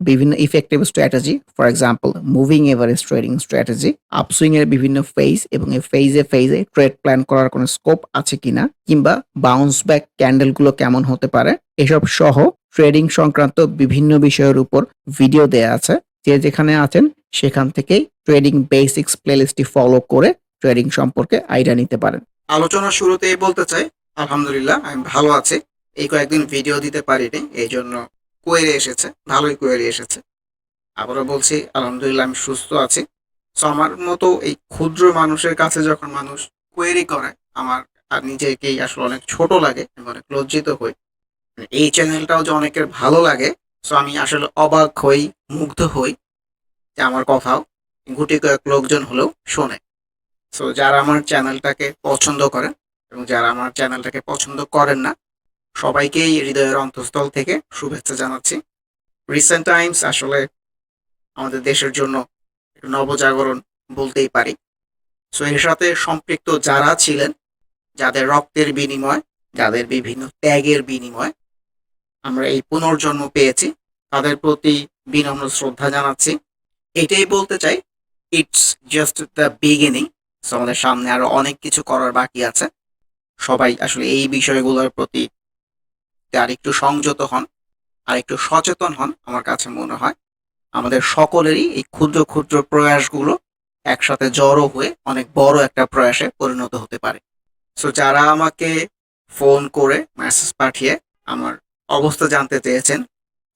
বিভিন্ন effective strategy for example moving average trading strategy upswing এর বিভিন্ন ফেজ এবং এই ফেজে ফেজে ট্রেড প্ল্যান করার কোনো স্কোপ আছে কিনা, কিংবা বাউন্স ব্যাক ক্যান্ডেলগুলো কেমন হতে পারে, এসব সহ ট্রেডিং সংক্রান্ত বিভিন্ন বিষয়ের উপর ভিডিও দেয়া আছে। যে যেখানে আছেন, সেখান থেকেই ট্রেডিং বেসিক্স প্লেলিস্টটি ফলো করে ট্রেডিং সম্পর্কে আইডিয়া নিতে পারেন। আলোচনার শুরুতেই বলতে চাই, আলহামদুলিল্লাহ, আমি ভালো আছি। এই কয়েকদিন ভিডিও দিতে পারিনি এই জন্য কোয়েরি এসেছে, ভালোই কোয়েরি এসেছে। আবারও বলছি, আলহামদুলিল্লাহ আমি সুস্থ আছি। সো আমার মতো এই ক্ষুদ্র মানুষের কাছে যখন মানুষ কোয়েরি করে, আমার আর নিজেকেই আসলে অনেক ছোট লাগে, আমি অনেক লজ্জিত হই। মানে এই চ্যানেলটাও যে অনেকের ভালো লাগে সো আমি আসলে অবাক হই, মুগ্ধ হই যে আমার কথাও গুটি কয়েক লোকজন হলেও শোনে। সো যারা আমার চ্যানেলটাকে পছন্দ করেন এবং যারা আমার চ্যানেলটাকে পছন্দ করেন না সবাইকেই হৃদয়ের অন্তঃস্থল থেকে শুভেচ্ছা জানাচ্ছি। রিসেন্ট টাইমস আসলে আমাদের দেশের জন্য নবজাগরণ বলতেই পারি। সো এর সাথে সম্পৃক্ত যারা ছিলেন, যাদের রক্তের বিনিময়, যাদের বিভিন্ন ত্যাগের বিনিময় আমরা এই পুনর্জন্ম পেয়েছি, তাদের প্রতি বিনম্র শ্রদ্ধা জানাচ্ছি। এটাই বলতে চাই ইটস জাস্ট দ্য বিগিনিং আমাদের সামনে আরও অনেক কিছু করার বাকি আছে। সবাই আসলে এই বিষয়গুলোর প্রতি আর একটু সংযত হন, আর একটু সচেতন হন, আমার কাছে মনে হয় আমাদের সকলেরই এই ক্ষুদ্র ক্ষুদ্র প্রয়াসগুলো একসাথে জড়ো হয়ে অনেক বড় একটা প্রয়াসে পরিণত হতে পারে। সো যারা আমাকে ফোন করে মেসেজ পাঠিয়ে আমার অবস্থা জানতে চেয়েছেন,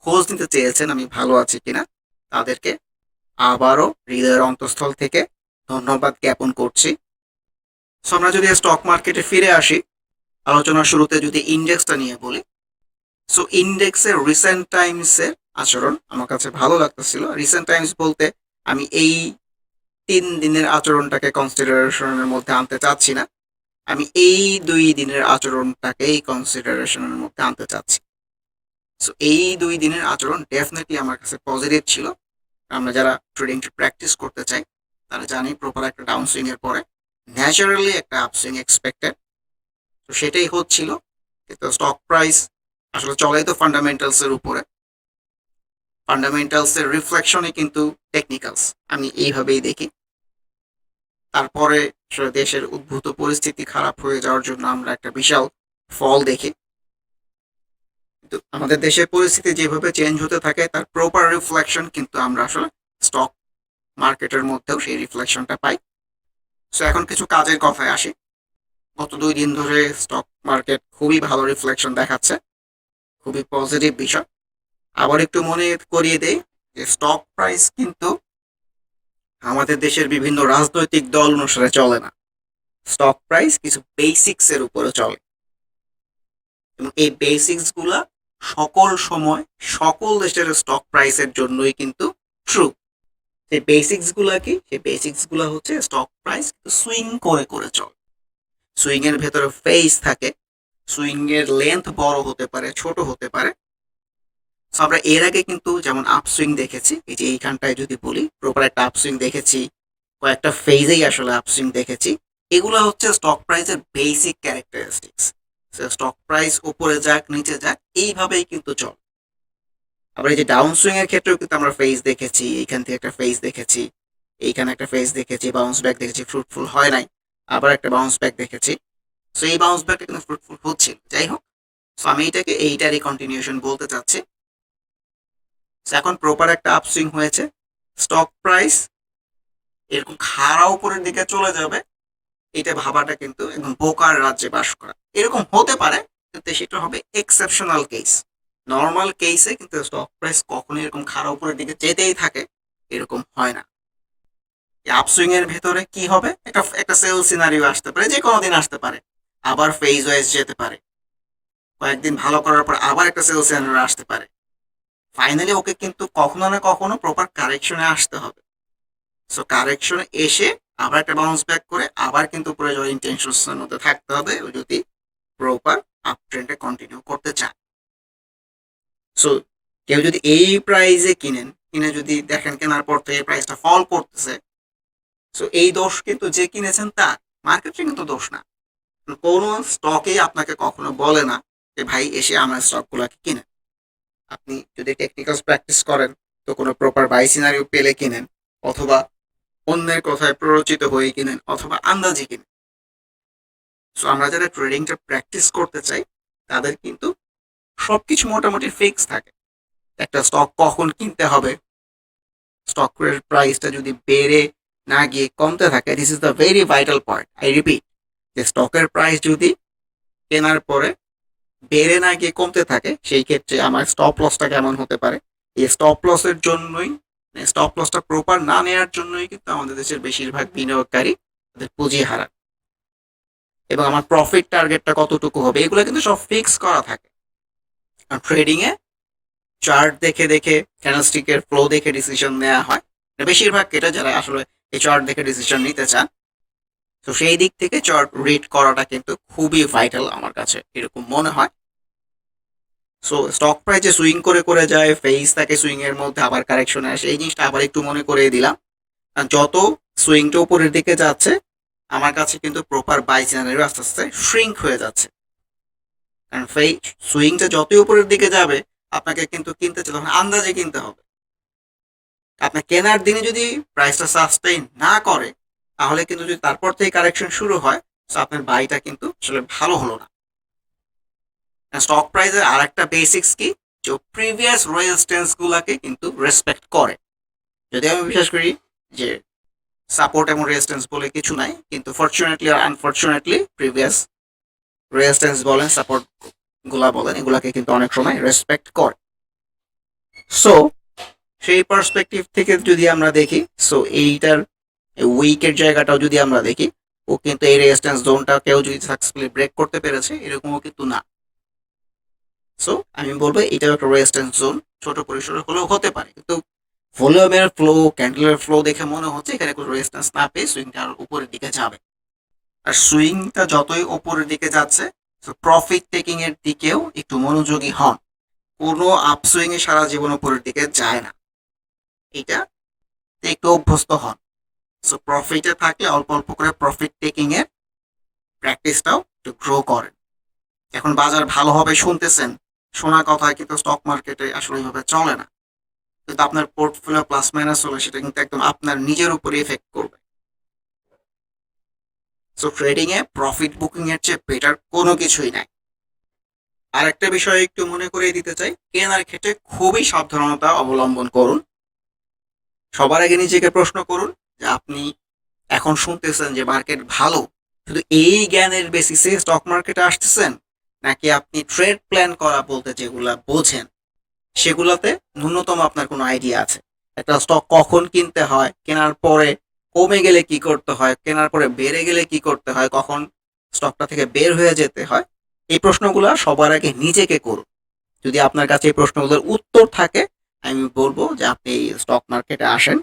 খোঁজ নিতে চেয়েছেন আমি ভালো আছি কিনা, তাদেরকে আবারও হৃদয়ের অন্তঃস্থল থেকে ধন্যবাদ জ্ঞাপন করছি। সো আমরা যদি স্টক মার্কেটে ফিরে আসি আলোচনার শুরুতে যদি ইন্ডেক্সটা নিয়ে বলি সো ইন্ডেক্সের রিসেন্ট টাইমসের আচরণ আমার কাছে ভালো লাগতেছিল। রিসেন্ট টাইমস বলতে আমি এই তিন দিনের আচরণটাকে কনসিডারেশনের মধ্যে আনতে চাচ্ছি না। আমি এই দুই দিনের আচরণটাকেই কনসিডারেশনের মধ্যে আনতে চাচ্ছি। সো এই দুই দিনের আচরণ ডেফিনেটলি আমার কাছে পজিটিভ ছিল। আমরা যারা ট্রেডিং প্র্যাকটিস করতে চাই, তারা জানি প্রপার একটা ডাউন পরে ন্যাচারালি একটা আপসুইং এক্সপেক্টেড তো সেটাই হচ্ছিল। কিন্তু স্টক প্রাইস আসলে চলে তো ফান্ডামেন্টালস এর উপরে। ফান্ডামেন্টালস এর রিফ্লেকশনে কিন্তু টেকনিক্যালস আমি এইভাবেই দেখি। তারপরে দেশের উদ্ভূত পরিস্থিতি খারাপ হয়ে যাওয়ার জন্য আমরা একটা বিশাল ফল দেখি। কিন্তু আমাদের দেশের পরিস্থিতি যেভাবে চেঞ্জ হতে থাকে, তার প্রপার রিফ্লেকশন কিন্তু আমরা আসলে স্টক মার্কেটের মধ্যেও সেই রিফ্লেকশনটা পাই। সো এখন কিছু কাজের কথায় আসি। গত দুই দিন ধরে স্টক মার্কেট খুবই ভালো রিফ্লেকশন দেখাচ্ছে। খুবই পজিটিভ বিষয়। আবার একটু মনে করিয়ে দেয় যে স্টক প্রাইস কিন্তু আমাদের দেশের বিভিন্ন রাজনৈতিক দল অনুসারে চলে না। স্টক প্রাইস কিছু বেসিক্স এর উপরে চলে। এবং এই বেসিক্সগুলা সকল সময় সকল দেশের স্টক প্রাইসের জন্যই কিন্তু ট্রু সেই বেসিক্সগুলা কি? সেই বেসিক্সগুলা হচ্ছে স্টক প্রাইস সুইং করে করে চলে। সুইং এর ভেতরে ফেস থাকে। সুইং এর লেন্থ বড় হতে পারে ছোট হতে পারে। So, আমরা এর আগে কিন্তু যেমন আপসুইং দেখেছি এই যে এইখানটায় যদি বলি প্রপার একটা আপসুইং দেখেছি কয়েকটা ফেজেই আসলে আপসুইং দেখেছি এগুলো হচ্ছে স্টক প্রাইসের বেসিক ক্যারেক্টারিস্টিক্স স্টক প্রাইস উপরে যাক নিচে যাক এইভাবেই কিন্তু চল। আবার এই যে ডাউন সুইং এর ক্ষেত্রেও কিন্তু আমরা ফেজ দেখেছি এইখান থেকে একটা ফেজ দেখেছি এইখানে একটা ফেজ দেখেছি বাউন্স ব্যাক দেখেছি ফ্রুটফুল হয় নাই আবার একটা বাউন্স ব্যাক দেখেছি। সো এই বাউন্স ব্যাকটা কিন্তু ফ্রুটফুল হচ্ছিল যাই হোক সো আমি এটাকে এইটারই কন্টিনিউশন বলতে চাচ্ছি। এখন প্রপার একটা আপসুইং হয়েছে। স্টক প্রাইস এরকম খাড়া উপরের দিকে চলে যাবে। এটা ভাবাটা কিন্তু একদম বোকার রাজ্যে বাস করা। এরকম হতে পারে, কিন্তু সেটা হবে এক্সেপশনাল কেস নর্মাল কেসে কিন্তু স্টক প্রাইস কখনো এরকম খাড়া উপরের দিকে যেতেই থাকে, এরকম হয় না। আপসুইং এর ভেতরে কি হবে? একটা একটা সেল সিনারিও আসতে পারে যে কোনো দিন আসতে পারে। আবার ফেজ ওয়াইজ যেতে পারে। কয়েকদিন ভালো করার পর আবার একটা সেল সিনারিও আসতে পারে। ফাইনালি ওকে কিন্তু কখনো না কখনো প্রপার কারেকশনে আসতে হবে। সো কারেকশনে এসে আবার একটা বাউন্স ব্যাক করে আবার কিন্তু উপরে যাওয়ার ইন্টেনশনের মধ্যে থাকতে হবে যদি প্রপার আপ ট্রেন্ডে কন্টিনিউ করতে চান সো কেউ যদি এই প্রাইজে কিনেন, কিনে যদি দেখেন কেনার পর থেকে প্রাইসটা ফল করতেছে সো এই দোষ কিন্তু যে কিনেছেন তার মার্কেটে কিন্তু দোষ না। কোনো স্টকে আপনাকে কখনো বলে না যে, ভাই, এসে আমার স্টকগুলোকে কিনেন। আপনি যদি টেকনিক্যাল প্র্যাকটিস করেন, তো কোনো প্রপার বাই সিনারিও পেলে কিনেন, অথবা অন্যের কথায় প্ররোচিত হয়ে কিনেন, অথবা আন্দাজে কিনেন। সো আমরা যারা ট্রেডিংটা প্র্যাকটিস করতে চাই, তাদের কিন্তু সবকিছু মোটামুটি ফিক্স থাকে। একটা স্টক কখন কিনতে হবে? স্টকের প্রাইসটা যদি বেড়ে না গিয়ে কমতে থাকে this is the very vital point I repeat যে স্টকের প্রাইস যদি কেনার পরে বেড়ে না গিয়ে কমতে থাকে, সেই ক্ষেত্রে আমার স্টপ লসটা কেমন হতে পারে? এই স্টপ লসের জন্যই স্টপ লসটা প্রপার না নেওয়ার জন্যই কিন্তু আমাদের দেশের বেশিরভাগ বিনিয়োগকারী তাদের পুঁজি হারান এবং আমার প্রফিট টার্গেটটা কতটুকু হবে, এগুলো কিন্তু সব ফিক্স করা থাকে। আর ট্রেডিং এ চার্ট দেখে দেখে ক্যানস্টিকের ফ্লো দেখে ডিসিশন নেওয়া হয়। বেশিরভাগ এটা যারা আসলে এই চার্ট দেখে ডিসিশন নিতে চান তো সেই দিক থেকে চার্ট রিড করাটা কিন্তু খুবই ভাইটাল আমার কাছে, এরকম মনে হয়। সো স্টক প্রাইসে সুইং করে করে যায় ফেস থাকে সুইং এর মধ্যে আবার কারেকশনে আসে, এই জিনিসটা আবার একটু মনে করে দিলাম। যত সুইংটা উপরের দিকে যাচ্ছে, আমার কাছে কিন্তু প্রপার বাই চ্যানেলের আস্তে আস্তে শ্রিঙ্ক হয়ে যাচ্ছে। কারণ ফেই সুইংটা যতই উপরের দিকে যাবে, আপনাকে কিন্তু কিনতে চাই তখন আন্দাজে কিনতে হবে। আপনার কেনার দিনে যদি প্রাইসটা সাস্টেইন না করে তাহলে কিন্তু যদি তারপর থেকে কারেকশন শুরু হয় তো আপনার বাইটা কিন্তু আসলে ভালো হলো না। স্টক প্রাইসের আর একটা বেসিক্স কি? যে প্রিভিয়াস রেজিস্ট্যান্স গুলাকে কিন্তু রেসপেক্ট করে। যদি আমি বিশ্বাস করি যে সাপোর্ট এবং রেজিস্ট্যান্স বলে কিছু নাই, কিন্তু ফরচুনেটলি আর আনফরচুনেটলি প্রিভিয়াস রেজিস্ট্যান্স বলেন সাপোর্টগুলা বলেন, এগুলাকে কিন্তু অনেক সময় রেসপেক্ট করে। সো সেই পার্সপেক্টিভ থেকে যদি আমরা দেখি সো এইটার উইকের জায়গাটাও যদি আমরা দেখি, ও কিন্তু এই রেজিস্ট্যান্স জোনটা কেউ যদি সাকসেসফুলি ব্রেক করতে পেরেছে, এরকমও কিন্তু না। সো আমি বলব এটাও একটা রেজিস্ট্যান্স জোন ছোট পরিসরে হলেও হতে পারে। কিন্তু ভলিউমের ফ্লো ক্যান্ডেলের ফ্লো দেখে মনে হচ্ছে এখানে কোনো রেজিস্ট্যান্স না পেয়ে সুইংটা আরও উপরের দিকে যাবে। আর সুইংটা যতই উপরের দিকে যাচ্ছে প্রফিট টেকিং এর দিকেও একটু মনোযোগী হন। কোনো আপসুইং এ সারা জীবন উপরের দিকে যায় না। এটা একটু অভ্যস্ত হন। সো প্রফিটে থাকলে অল্প অল্প করে প্রফিট টেকিং এর প্র্যাকটিসটাও একটু গ্রো করেন। এখন বাজার ভালো হবে শুনতেছেন, শোনা কথা কিন্তু স্টক মার্কেটে আসলে এইভাবে চলে না। কিন্তু আপনার পোর্টফোলিও প্লাস মাইনাস হলে সেটা কিন্তু একদম আপনার নিজের উপরে এফেক্ট করবে। সো ট্রেডিং এ প্রফিট বুকিং এর চেয়ে বেটার কোনো কিছুই নাই। আরেকটা বিষয় একটু মনে করিয়ে দিতে চাই, কেনার ক্ষেত্রে খুবই সাবধানতা অবলম্বন করুন। সবার আগে নিজেকে প্রশ্ন করুন যে আপনি এখন শুনতেছেন যে মার্কেট ভালো, শুধু এই জ্ঞানের বেসিসে স্টক মার্কেটে আসতেছেন? নাকি আপনি ট্রেড প্ল্যান করা বলতে যেগুলা বোঝেন, সেগুলাতে ন্যূনতম আপনার কোনো আইডিয়া আছে? একটা স্টক কখন কিনতে হয়, কেনার পরে কমে গেলে কি করতে হয়, কেনার পরে বেড়ে গেলে কি করতে হয়, কখন স্টকটা থেকে বের হয়ে যেতে হয়? এই প্রশ্নগুলো সবার আগে নিজেকে করুন। যদি আপনার কাছে এই প্রশ্নগুলোর উত্তর থাকে, আমি বলব যে আপনি স্টক মার্কেটে আসেন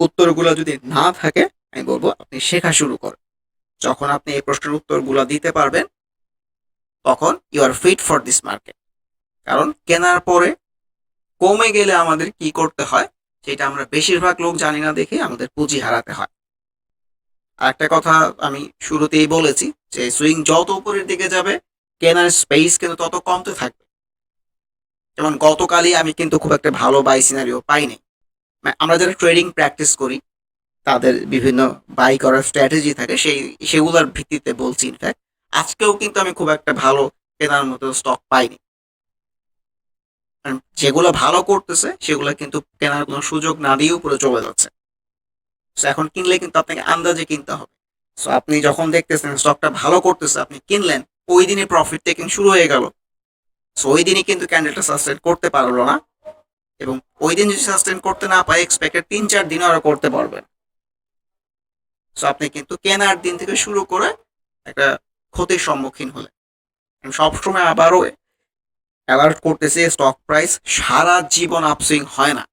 উত্তরগুলো যদি না থাকে, আমি বলব আপনি শেখা শুরু করেন। যখন আপনি এই প্রশ্নের উত্তরগুলো দিতে পারবেন, তখন you are fit for this market কারণ কেনার পরে কমে গেলে আমাদের কি করতে হয়, সেটা আমরা বেশিরভাগ লোক জানি না দেখে আমাদের পুঁজি হারাতে হয়। আর একটা কথা আমি শুরুতেই বলেছি যে সুইং যত উপরের দিকে যাবে, কেনার স্পেস কিন্তু তত কমতে থাকবে। যেমন গতকালই আমি কিন্তু খুব একটা ভালো বাই সিনারিও পাইনি। আমরা যারা ট্রেডিং প্র্যাকটিস করি, তাদের বিভিন্ন বাই করার স্ট্র্যাটেজি থাকে, সেই, সেগুলোর ভিত্তিতে বলছি ইনফ্যাক্ট আজকেও কিন্তু আমি খুব একটা ভালো কেনার মতো স্টক পাইনি। যেগুলো ভালো করতেছে, সেগুলো কিন্তু কেনার কোনো সুযোগ না দিয়েও পুরো চলে যাচ্ছে। So, এখন কিনলে কিন্তু আপনাকে আন্দাজে কিনতে হবে। সো আপনি যখন দেখতেছেন স্টকটা ভালো করতেছে, আপনি কিনলেন, ওই দিনে প্রফিট টেকিং শুরু হয়ে গেল। সো ওই দিনই কিন্তু ক্যান্ডেলটা সাস্টেন করতে পারল না। এবং ওই দিন যদি সাস্টেন করতে না পারে এক্সপেক্টেড তিন চার দিন আরও করতে পারবেন সো আপনি কিন্তু কেনার দিন থেকে শুরু করে একটা ক্ষতির সম্মুখীন হলেন। সবসময় আবারও অ্যালার্ট করতেছে স্টক প্রাইস সারা জীবন আপসুইং হয় না।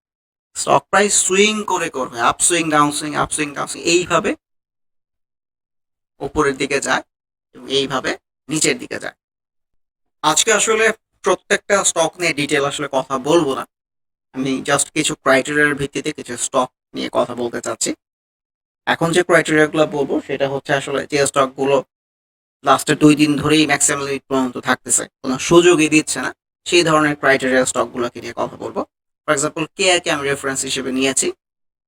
স্টক প্রাইস সুইং করে করবে upswing down swing upswing down swing এইভাবে উপরের দিকে যায় এবং এইভাবে নিচের দিকে যায়। আজকে আসলে প্রত্যেকটা স্টক নিয়ে ডিটেল আসলে কথা বলব না। আমি জাস্ট কিছু ক্রাইটেরিয়ার ভিত্তিতে কিছু স্টক নিয়ে কথা বলতে চাচ্ছি। এখন যে ক্রাইটেরিয়া গুলো বলব, সেটা হচ্ছে আসলে যে স্টকগুলো লাস্টের দুই দিন ধরেই ম্যাক্সিমাম পর্যন্ত থাকতেছে, কোনো সুযোগই দিচ্ছে না, সেই ধরনের ক্রাইটেরিয়া স্টক গুলোকে নিয়ে কথা বলব। ফর এক্সাম্পল কে কে আমি রেফারেন্স হিসেবে নিয়েছি,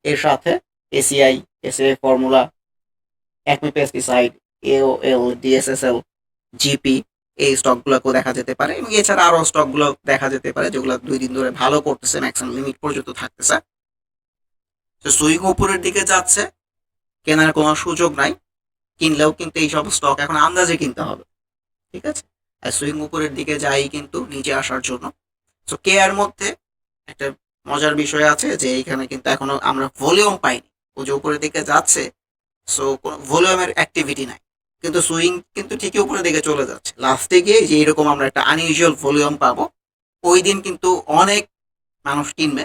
এর সাথে ACI ACI formula acme pesticide AOL DSSL GP এই স্টকগুলোকেও দেখা যেতে পারে এবং এছাড়া আরও স্টকগুলো দেখা যেতে পারে যেগুলো দুই দিন ধরে ভালো করতেছে ম্যাক্সিমাম লিমিট পর্যন্ত থাকতেছে। তো সুইং উপরের দিকে যাচ্ছে, কেনার কোনো সুযোগ নাই। কিনলেও কিন্তু এইসব স্টক এখন আন্দাজে কিনতে হবে, ঠিক আছে? আর সুইং উপরের দিকে যাই কিন্তু নিচে আসার জন্য। তো কে এর মধ্যে একটা মজার বিষয় আছে যে এইখানে কিন্তু এখনও আমরা ভলিউম পাইনি। ও যে উপরের দিকে যাচ্ছে সো কোনো ভলিউমের অ্যাক্টিভিটি নাই। কিন্তু সুইং কিন্তু ঠিকই উপরের দিকে চলে যাচ্ছে। লাস্টে গিয়ে যে এরকম আমরা একটা আনইউজুয়াল ভলিউম পাবো ওই দিন কিন্তু অনেক মানুষ কিনবে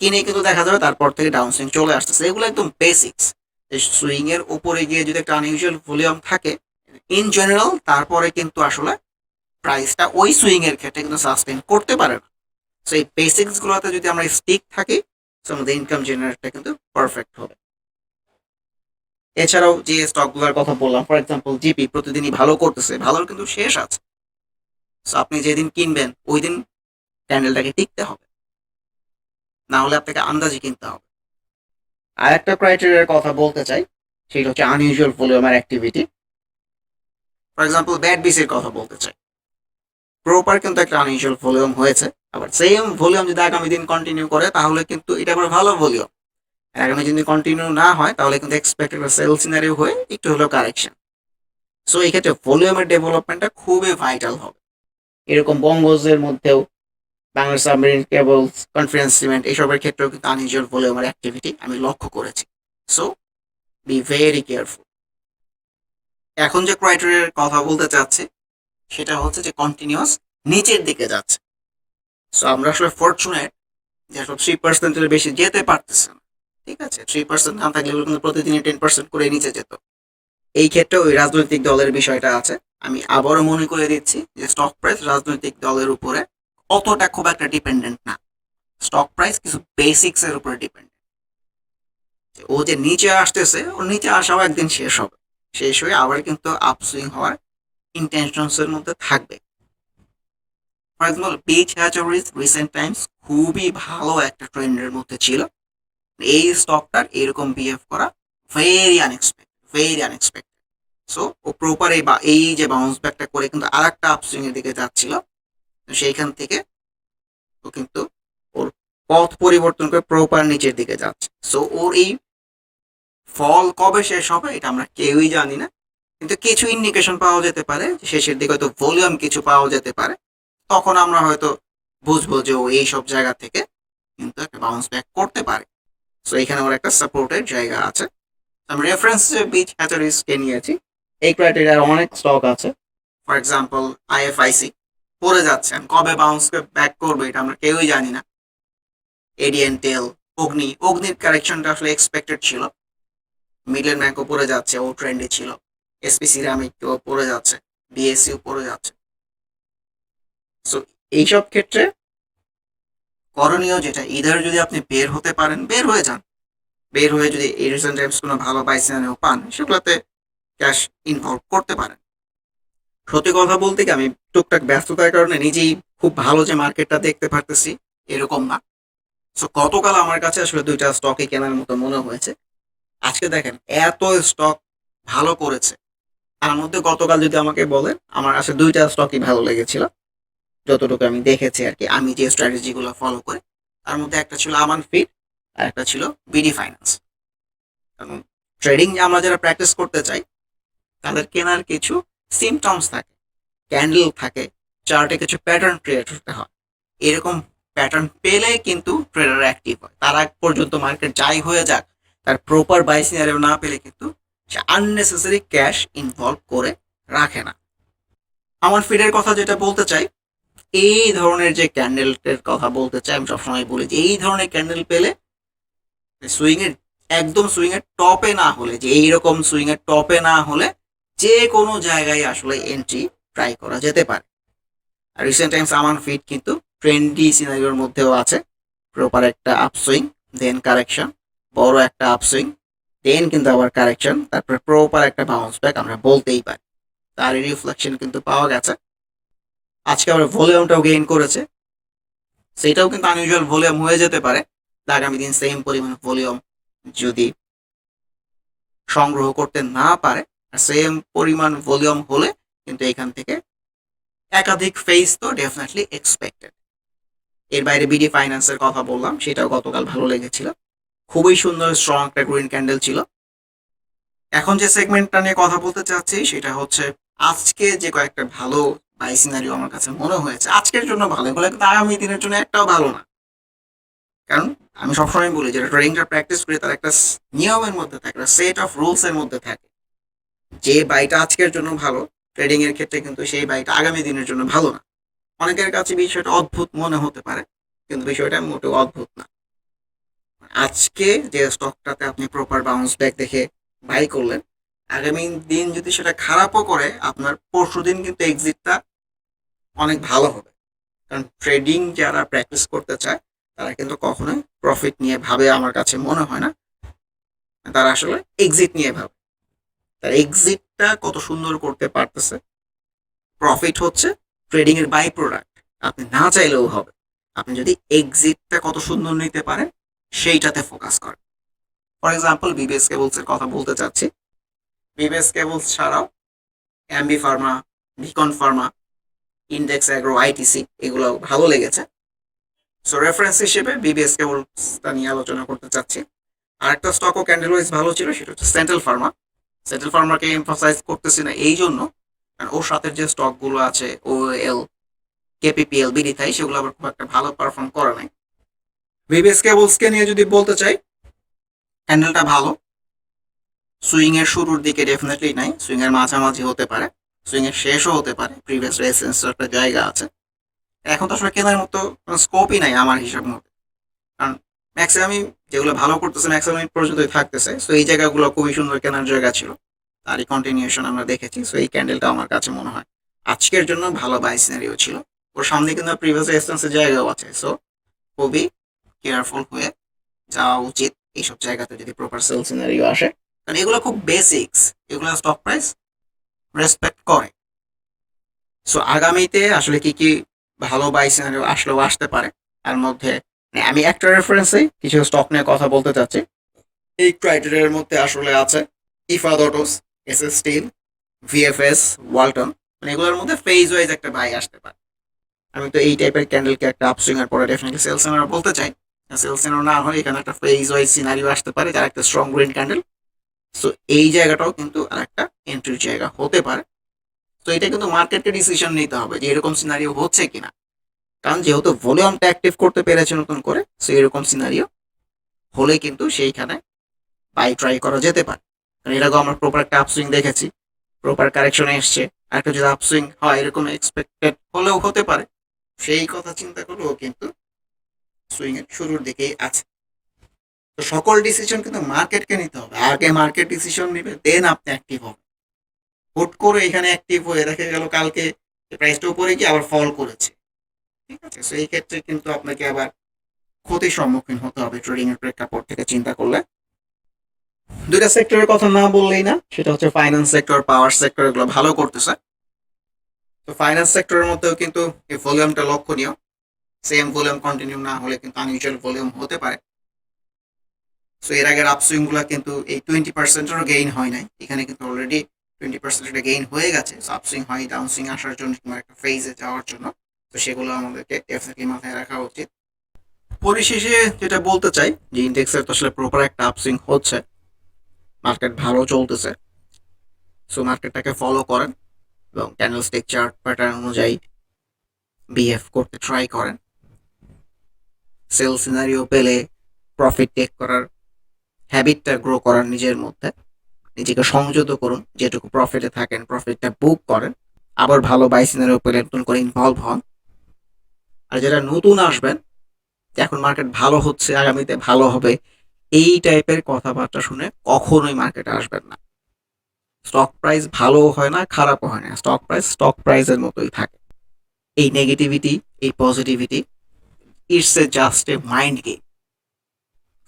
কিনে কিন্তু দেখা যাবে তারপর থেকে ডাউন সুইং চলে আসতেছে। এগুলো একদম বেসিক্স সুইং এর উপরে গিয়ে যদি একটা আনইউজুয়াল ভলিউম থাকে ইন জেনারেল তারপরে কিন্তু আসলে প্রাইসটা ওই সুইং এর ক্ষেত্রে কিন্তু সাস্টেন করতে পারে না। সো এই বেসিক্স গুলোতে যদি আমরা স্টিক থাকি সো আমাদের ইনকাম জেনারেটটা কিন্তু পারফেক্ট হবে। এছাড়াও যে স্টকগুলোর কথা বললাম ফর এক্সাম্পল জিপি প্রতিদিনই ভালো করতেছে, ভালোর কিন্তু শেষ আছে। সো আপনি যেদিন কিনবেন ওই দিন ক্যান্ডেলটাকে টিকতে হবে। না হলে আপনাকে আন্দাজে কিনতে হবে। আর একটা ক্রাইটেরিয়ার কথা বলতে চাই, সেটা হচ্ছে আনইউজুয়াল ভলিউমের অ্যাক্টিভিটি ফর এক্সাম্পল ব্যাড বিসির কথা বলতে চাই। প্রপার কিন্তু একটা আনইউজুয়াল ভলিউম হয়েছে। আবার সেম ভলিউম যদি আগামী দিন কন্টিনিউ করে, তাহলে কিন্তু এটা আবার ভালো ভলিউম আগামী যদি কন্টিনিউ না হয়, তাহলে কিন্তু এক্সপেক্টেড সেল সিনারিও হয়ে একটু হলেও কারেকশন সো এই ক্ষেত্রে ভলিউমের ডেভেলপমেন্টটা খুবই ভাইটাল হবে। এরকম বঙ্গজের মধ্যেও Bangladesh submarine cables conference cement এসবের ক্ষেত্রেও কিন্তু আনইউজুয়াল ভলিউমের অ্যাক্টিভিটি আমি লক্ষ্য করেছি। সো বি ভেরি কেয়ারফুল এখন যে ক্রাইটেরিয়ার কথা বলতে চাচ্ছি, সেটা হচ্ছে যে কন্টিনিউয়াস নিচের দিকে যাচ্ছে। সো আমরা আসলে ফরচুনেট যে আসলে থ্রি পার্সেন্টের বেশি যেতে পারতেছে না। ঠিক আছে থ্রি পার্সেন্ট না থাকলে কিন্তু প্রতিদিনই টেন পার্সেন্ট করে নিচে যেত। এই ক্ষেত্রে ওই রাজনৈতিক দলের বিষয়টা আছে। আমি আবারও মনে করে দিচ্ছি যে স্টক প্রাইস রাজনৈতিক দলের উপরে অতটা খুব একটা ডিপেন্ডেন্ট না। স্টক প্রাইস কিছু বেসিক্স এর উপরে ডিপেন্ডেন্ট ও যে নিচে আসতেছে, ওর নিচে আসাও একদিন শেষ হবে। শেষ হয়ে আবার কিন্তু আপসুইং হওয়ার ইন্টেনশনস এর মধ্যে থাকবে। For example beach hatcheries recent times খুবই ভালো একটা ট্রেন্ডের মধ্যে ছিল। এই স্টকটার এরকম বিহেভ করা very unexpected very unexpected so ও প্রপার এই বা, এই যে বাউন্স ব্যাকটা করে কিন্তু আর একটা আপসুইং এর দিকে যাচ্ছিল। তো সেইখান থেকে ও কিন্তু ওর পথ পরিবর্তন করে প্রপার নিচের দিকে যাচ্ছে। সো ওর এই ফল কবে শেষ হবে এটা আমরা কেউই জানি না। কিন্তু কিছু ইন্ডিকেশন পাওয়া যেতে পারে শেষের দিকে হয়তো ভলিউম কিছু পাওয়া যেতে পারে। তখন আমরা হয়তো বুঝব যে ও এই সব জায়গা থেকে কিন্তু একটা বাউন্স ব্যাক করতে পারে। সো এখানে ওর একটা সাপোর্টের জায়গা আছে। আমি রেফারেন্স বিচ হ্যাচারিস কে নিয়েছি, এই ক্রাইটেরিয়ার অনেক স্টক আছে। ফর এক্সাম্পল আইএফআইসি পড়ে যাচ্ছে কবে বাউন্স ব্যাক করবে এটা আমরা কেউই জানি না। এডিএন টেল অগ্নি, অগ্নির কারেকশনটা আসলে এক্সপেক্টেড ছিল। মিডল ব্যাংকও পড়ে যাচ্ছে, ও ট্রেন্ডে ছিল। এসপি সিরামিকও পড়ে যাচ্ছে বিএসসিও পড়ে যাচ্ছে। সো এইসব ক্ষেত্রে করণীয় যেটা ইদার যদি আপনি বের হতে পারেন, বের হয়ে যান। বের হয়ে যদি এই রিসেন্ট টাইমস কোনো ভালো বাইসিনানেও পান, সেগুলোতে ক্যাশ ইনভলভ করতে পারেন। সত্যি কথা বলতে কি, আমি টুকটাক ব্যস্ততার কারণে নিজেই খুব ভালো যে মার্কেটটা দেখতে পারতেছি, এরকম না। সো গতকাল আমার কাছে আসলে দুইটা স্টকে কেনার মতো মনে হয়েছে। আজকে দেখেন, এত স্টক ভালো করেছে। তার মধ্যে গতকাল যদি আমাকে বলেন, আমার আসলে দুইটা স্টকই ভালো লেগেছিল। যতটুকু আমি দেখেছি আর কি, আমি যে স্ট্র্যাটেজি গুলো ফলো করি, তার মধ্যে একটা ছিল আমান ফিট আর একটা ছিল বিডি ফাইন্যান্স কারণ ট্রেডিং আমরা যারা প্র্যাকটিস করতে চাই, তাদের কেনার কিছু সিমটমস থাকে ক্যান্ডেল থাকে চার্টে কিছু প্যাটার্ন ক্রিয়েট হতে হয়। এরকম প্যাটার্ন পেলে কিন্তু ট্রেডার অ্যাক্টিভ হয়। তার আগ পর্যন্ত মার্কেট যাই হয়ে যাক, তার প্রপার বাই সিনারিও না পেলে কিন্তু সে আননেসেসারি ক্যাশ ইনভলভ করে রাখে না। আমার ফিডের কথা যেটা বলতে চাই এই ধরনের যে ক্যান্ডেলের কথা বলতে চাই, আমি সবসময় বলি যে এই ধরনের ক্যান্ডেল পেলে সুইং এর একদম সুইং এর টপে না হলে, যে এইরকম সুইং এর টপে না হলে যে কোনো জায়গায় আসলে এন্ট্রি ট্রাই করা যেতে পারে। আর রিসেন্ট টাইমস আমার ফিট কিন্তু ট্রেন্ডি সিনারিওর মধ্যেও আছে। প্রপার একটা আপসুইং দেন কারেকশন বড় একটা আপসুইং দেন কিন্তু আবার কারেকশন তারপরে প্রপার একটা বাউন্স ব্যাক আমরা বলতেই পারি। তার রিফ্লেকশন কিন্তু পাওয়া গেছে। আজকে আবার ভলিউমটাও গেইন করেছে। সেটাও কিন্তু আনইউজুয়াল ভলিউম হয়ে যেতে পারে। আগামী দিন সেম পরিমাণ ভলিউম যদি সংগ্রহ করতে না পারে সেম পরিমাণ ভলিউম হলে কিন্তু এখান থেকে একাধিক ফেজ তো ডেফিনেটলি এক্সপেক্টেড এর বাইরে বিডি ফাইন্যান্সের কথা বললাম, সেটাও গতকাল ভালো লেগেছিল। খুবই সুন্দর স্ট্রং একটা গ্রিন ক্যান্ডেল ছিল। এখন যে সেগমেন্টটা নিয়ে কথা বলতে চাচ্ছি, সেটা হচ্ছে আজকে যে কয়েকটা ভালো বাই সিনারিও আমার কাছে মনে হয়েছে। আজকের জন্য ভালো। এগুলো কিন্তু আগামী দিনের জন্য একটাও ভালো না। কারণ আমি সবসময় বলি যেটা ট্রেডিংটা প্র্যাকটিস করি, তার একটা নিয়মের মধ্যে থাকে, একটা সেট অফ রুলস এর মধ্যে থাকে। যে বাইটা আজকের জন্য ভালো ট্রেডিং এর ক্ষেত্রে কিন্তু সেই বাইটা আগামী দিনের জন্য ভালো না। অনেকের কাছে বিষয়টা অদ্ভুত মনে হতে পারে, কিন্তু বিষয়টা মোটেও অদ্ভুত না। আজকে যে স্টকটাতে আপনি প্রপার বাউন্স ব্যাক দেখে বাই করলেন, আগামী দিন যদি সেটা খারাপও করে, আপনার পরশু দিন কিন্তু এক্সিটটা অনেক ভালো হবে। কারণ ট্রেডিং যারা প্র্যাকটিস করতে চায়, তারা কিন্তু কখনোই প্রফিট নিয়ে ভাবে আমার কাছে মনে হয় না। তারা আসলে এক্সিট নিয়ে ভাবে। তার এক্সিটটা কত সুন্দর করতে পারতেছে। প্রফিট হচ্ছে ট্রেডিং এর বাই প্রোডাক্ট আপনি না চাইলেও হবে। আপনি যদি এক্সিটটা কত সুন্দর নিতে পারেন, সেইটাতে ফোকাস করেন। ফর এক্সাম্পল বিবিএস কেবলস এর কথা বলতে চাচ্ছি। বিবিএস কেবলস ছাড়াও Ambee pharma Beacon pharma index agro ITC এগুলো ভালো লেগেছে। সো রেফারেন্স হিসেবে বিবিএস কেবলসটা নিয়ে আলোচনা করতে চাচ্ছি। আরেকটা স্টক ও ক্যান্ডেল ওয়াইজ ভালো ছিল, সেটা হচ্ছে সেন্ট্রাল ফার্মা সেন্ট্রাল ফার্মাকে এমফাসাইজ করতেছি না এই জন্য, কারণ ওর সাথে যে স্টকগুলো আছে ও এল কেপিপিএল বিডি থাই সেগুলো আবার খুব একটা ভালো পারফর্ম করে নাই। বিবিএস কেবলসকে নিয়ে যদি বলতে চাই ক্যান্ডেলটা ভালো। সুইং এর শুরুর দিকে ডেফিনেটলি নাই সুইং এর মাঝামাঝি হতে পারে। সুইং এর শেষও হতে পারে। প্রিভিয়াস রেসেন্স একটা জায়গা আছে। এখন তো আসলে কেনার মতো স্কোপই নাই আমার হিসাব মতো। কারণ ম্যাক্সিমামই যেগুলো ভালো করতেছে ম্যাক্সিমাম পর্যন্তই থাকতেছে। সো এই জায়গাগুলো খুবই সুন্দর কেনার জায়গা ছিল। তারই কন্টিনিউশন আমরা দেখেছি। সো এই ক্যান্ডেলটা আমার কাছে মনে হয় আজকের জন্য ভালো বাই সিনারিও ছিল। ওর সামনে কিন্তু প্রিভিয়াস রেসেন্সের জায়গাও আছে। সো খুবই কেয়ারফুল হয়ে যাওয়া উচিত এইসব জায়গাতে যদি প্রপার সেল সিনারিও আসে। কারণ এগুলো খুব বেসিক্স এগুলো স্টক প্রাইস রেসপেক্ট করে। সো আগামীতে আসলে কি কি ভালো বাই সিনারিও আসলেও আসতে পারে, তার মধ্যে মানে আমি একটা রেফারেন্সে কিছু স্টক নিয়ে কথা বলতে চাচ্ছি। এই ক্রাইটেরিয়ার মধ্যে আসলে আছে Ifad autos S S steel VFS Walton মানে এগুলোর মধ্যে ফেজ ওয়াইজ একটা বাই আসতে পারে। আমি তো এই টাইপের ক্যান্ডেলকে একটা আপসুইং এর পরে ডেফিনেটলি সেলস সেনার বলতে চাই। সেলসেনার না হয় এখানে একটা ফেজ ওয়াইজ সিনারিও আসতে পারে, যার একটা স্ট্রং গ্রিন ক্যান্ডেল সো এই জায়গাটাও কিন্তু আর একটা এন্ট্রির জায়গা হতে পারে। তো এটা কিন্তু মার্কেটকে ডিসিশন নিতে হবে যে এরকম সিনারিও হচ্ছে কিনা। কারণ যেহেতু ভলিউমটা অ্যাক্টিভ করতে পেরেছে নতুন করে সো এরকম সিনারিও হলে কিন্তু সেইখানে বাই ট্রাই করা যেতে পারে। কারণ এর আগে আমরা প্রপার একটা আপসুইং দেখেছি প্রপার কারেকশনে এসছে একটা যদি আপসুইং হয়, এরকম এক্সপেক্টেড হলেও হতে পারে। সেই কথা চিন্তা করলেও কিন্তু সুইং এর শুরুর দিকেই আছে। তো সকল ডিসিশন কিন্তু মার্কেটকে নিতে হবে। আগে মার্কেট ডিসিশন নেবে দেন আপনি অ্যাক্টিভ হবেন। হুট করে এখানে অ্যাক্টিভ হয়ে দেখা গেল কালকে প্রাইসটা উপরে গিয়ে আবার ফল করেছে। ঠিক আছে? সো এই ক্ষেত্রে কিন্তু আপনাকে আবার ক্ষতির সম্মুখীন হতে হবে ট্রেডিং এর প্রেক্ষাপট থেকে চিন্তা করলে। দুইটা সেক্টরের কথা না বললেই না, সেটা হচ্ছে ফাইন্যান্স সেক্টর পাওয়ার সেক্টর এগুলো ভালো করতেছে। তো ফাইন্যান্স সেক্টরের মধ্যেও কিন্তু এই ভলিউমটা লক্ষণীয়। সেম ভলিউম কন্টিনিউ না হলে কিন্তু আনইউজুয়াল ভলিউম হতে পারে। সো এর আগের আপসুইংগুলা কিন্তু এই টোয়েন্টি পার্সেন্টেরও গেইন হয় নাই। এখানে কিন্তু অলরেডি টোয়েন্টি পার্সেন্ট একটা গেইন হয়ে গেছে। আপসুইং হয় ডাউনসুইং আসার জন্য কিংবা একটা ফেজে যাওয়ার জন্য। তো, সেগুলো আমাদেরকে ডেফিনেটলি মাথায় রাখা উচিত। পরিশেষে যেটা বলতে চাই, যে ইন্ডেক্সের তো আসলে প্রপার একটা আপসুইং হচ্ছে। মার্কেট ভালো চলতেছে। সো মার্কেটটাকে ফলো করেন এবং ক্যান্ডেল স্টিক চার্ট প্যাটার্ন অনুযায়ী বিএফ করতে ট্রাই করেন। সেল সিনারিও পেলে প্রফিট টেক করার হ্যাবিটটা গ্রো করার নিজের মধ্যে। নিজেকে সংযত করুন, যেটুকু প্রফিটে থাকেন প্রফিটটা বুক করেন। আবার ভালো বাই সিনারিও পেলে নতুন করে ইনভলভ হন। আর যারা নতুন আসবেন, এখন মার্কেট ভালো হচ্ছে, আগামীতে ভালো হবে, এই টাইপের কথাবার্তা শুনে কখনোই মার্কেটে আসবেন না। স্টক প্রাইস ভালো হয় না, খারাপও হয় না। স্টক প্রাইস স্টক প্রাইসের মতোই থাকে। এই নেগেটিভিটি এই positivity it's a just a mind game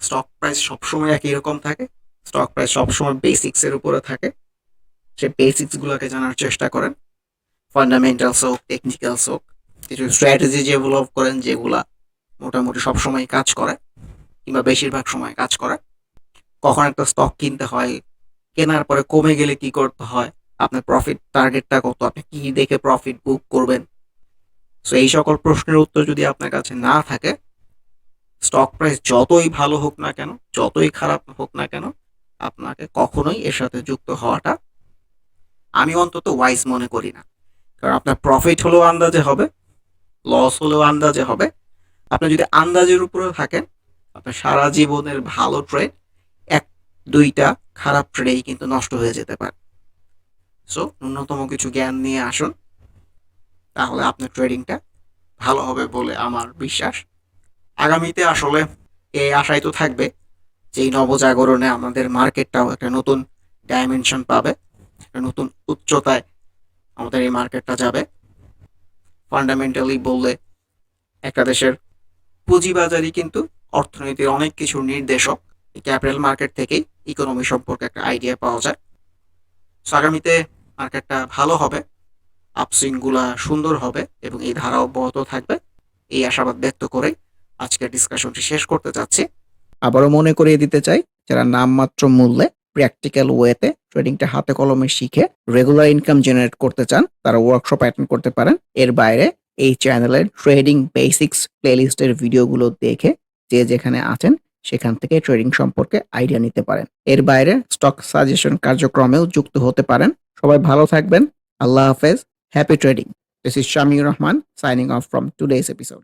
stock price সবসময় একই রকম থাকে স্টক প্রাইস সবসময় বেসিক্সের উপরে থাকে। সে বেসিক্সগুলোকে জানার চেষ্টা করেন। ফান্ডামেন্টালস হোক টেকনিক্যালস হোক, কিছু স্ট্র্যাটেজি ডেভেলপ করেন, যেগুলা মোটামুটি সবসময় কাজ করে, কিংবা বেশিরভাগ সময় কাজ করে। কখন একটা স্টক কিনতে হয়, কেনার পরে কমে গেলে কি করতে হয়, আপনার প্রফিট টার্গেটটা কত, আপনি কি দেখে প্রফিট বুক করবেন? সো এই সকল প্রশ্নের উত্তর যদি আপনার কাছে না থাকে স্টক প্রাইস যতই ভালো হোক না কেন, যতই খারাপ হোক না কেন, আপনাকে কখনোই এর সাথে যুক্ত হওয়াটা আমি অন্তত ওয়াইজ মনে করি না। কারণ আপনার প্রফিট হলেও আন্দাজে হবে লস হলেও আন্দাজে হবে। আপনি যদি আন্দাজের উপরে থাকেন, আপনার সারা জীবনের ভালো ট্রেড এক, দুইটা খারাপ ট্রেডেই কিন্তু নষ্ট হয়ে যেতে পারে। সো ন্যূনতম কিছু জ্ঞান নিয়ে আসুন, তাহলে আপনার ট্রেডিংটা ভালো হবে বলে আমার বিশ্বাস। আগামীতে আসলে এই আশাই তো থাকবে যে নবজাগরণে আমাদের মার্কেটটাও একটা নতুন ডাইমেনশন পাবে, একটা নতুন উচ্চতায় আমাদের এই মার্কেটটা যাবে। ফান্ডামেন্টালি বললে একটা দেশের পুঁজিবাজারই কিন্তু অর্থনীতির অনেক কিছু নির্দেশক। এই ক্যাপিটাল মার্কেট থেকেই ইকোনমি সম্পর্কে একটা আইডিয়া পাওয়া যায়। সো আগামীতে মার্কেটটা ভালো হবে আপসুইংগুলা সুন্দর হবে এবং এই ধারা অব্যাহত থাকবে। এই আশাবাদ ব্যক্ত করেই আজকের ডিসকাশনটি শেষ করতে যাচ্ছি। আবারও মনে করিয়ে দিতে চাই, যারা নামমাত্র মূল্যে প্র্যাকটিক্যাল ওয়েতে ট্রেডিংটা হাতে কলমে শিখে রেগুলার ইনকাম জেনারেট করতে চান, তারা ওয়ার্কশপ অ্যাটেন্ড করতে পারেন। এর বাইরে এই চ্যানেলের ট্রেডিং বেসিক্স প্লেলিস্টের ভিডিওগুলো দেখে যে যেখানে আছেন, সেখান থেকে ট্রেডিং সম্পর্কে আইডিয়া নিতে পারেন। এর বাইরে স্টক সাজেশন কার্যক্রমেও যুক্ত হতে পারেন। সবাই ভালো থাকবেন। আল্লাহ হাফেজ। Happy trading this is Shamiur Rahman signing off from today's episode